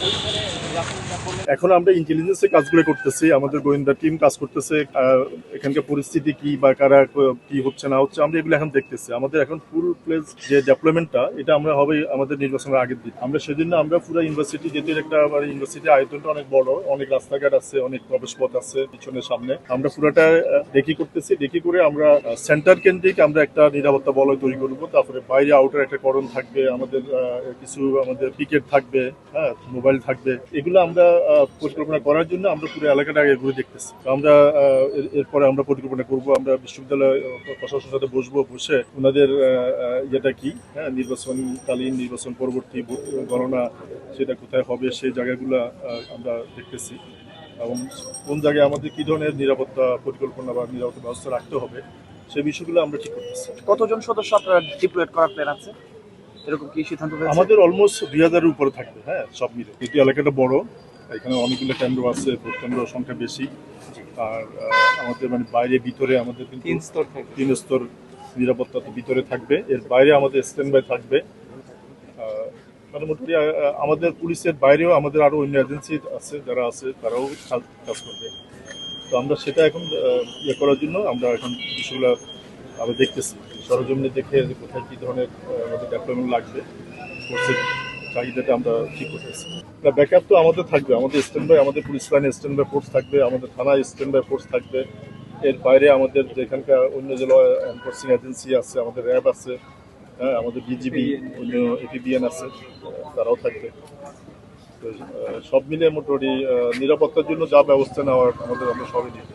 Thank you. এখন আমরা ইন্টেলিজেন্সে কাজগুলো করতেছি, আমাদের গোয়েন্দা টিম কাজ করতেছে এখানকার পরিস্থিতি কি বা কারা কি হচ্ছে না হচ্ছে আমরা এগুলো এখন দেখতেছি। আমাদের এখন ফুল প্লেস যে ডেভেলপমেন্টটা এটা আমরা হবে আমাদের নির্বাচনের আগের দিন। আমরা সেজন্য আমরা পুরো ইউনিভার্সিটি যেহেতু একটা আমার ইউনিভার্সিটি আয়তনটা অনেক বড়, অনেক রাস্তাঘাট আছে, অনেক প্রবেশ পথ আছে পিছনের সামনে। আমরা পুরোটা দেখি করতেছি, দেখি করে আমরা সেন্টার কেন্দ্রিক আমরা একটা নিরাপত্তা বলয় তৈরি করব, তারপরে বাইরে আউটার একটা করণ থাকবে, আমাদের কিছু আমাদের টিকেট থাকবে হ্যাঁ মোবাইল থাকবে, এগুলো আমরা পরিকল্পনা করার জন্য আমরা পুরো এলাকাটা আগে ঘুরে দেখতেছি। আমরা এর- এরপরে আমরা পরিকল্পনা করব, আমরা বিশ্ববিদ্যালয় প্রশাসনের সাথে বসবো, বসে ওনাদের ইয়েটা কি হ্যাঁ নির্বাচনকালীন নির্বাচন পরবর্তী গণনা, সেটা কোথায় হবে, সেই জায়গাগুলো আমরা দেখতেছি। এবং কোন জায়গায় আমাদের কী ধরনের নিরাপত্তা পরিকল্পনা বা নিরাপত্তা ব্যবস্থা রাখতে হবে সেই বিষয়গুলো আমরা ঠিক করতেছি। কতজন সদস্য আপনারা ডিপ্লয়েট করার প্ল্যান আছে? এরকম কি সিদ্ধান্ত হয়েছে? আমাদের অলমোস্ট দুই হাজারের উপরে থাকবে হ্যাঁ সব মিলে। যেহেতু এলাকাটা বড় এখানে অনেকগুলো কেন্দ্র আছে ভোট কেন্দ্র সংখ্যা বেশি। আর আমাদের মানে বাইরে ভিতরে আমাদের তিন স্তর তিন স্তর নিরাপত্তা তো ভিতরে থাকবে। এর বাইরে আমাদের স্ট্যান্ড বাই থাকবে। মানে মোটামুটি আমাদের পুলিশের বাইরেও আমাদের আরও অন্য এজেন্সি আছে যারা আছে তারাও কাজ কাজ করবে। তো আমরা সেটা এখন ইয়ে করার জন্য আমরা এখন বিষয়গুলো আরও দেখতেছি। সরজমিনে দেখে কোথায় কি ধরনের আমাদের ডেভেলপমেন্ট লাগবে ফোর্সের চাহিদাটা আমরা ঠিক করতেছি। না ব্যাকআপ তো আমাদের থাকবে, আমাদের স্ট্যান্ড বাই আমাদের পুলিশ লাইনে স্ট্যান্ড বাই ফোর্স থাকবে, আমাদের থানায় স্ট্যান্ড বাই ফোর্স থাকবে। এর বাইরে আমাদের যেখানকার অন্য যে এনফোর্সিং এজেন্সি আছে, আমাদের র্যাব আছে হ্যাঁ আমাদের বিজিবি অন্য এপিবিএন আছে তারাও থাকবে। সব মিলিয়ে মোটামুটি নিরাপত্তার জন্য যা ব্যবস্থা নেওয়ার আমাদের আমরা সবই নিই।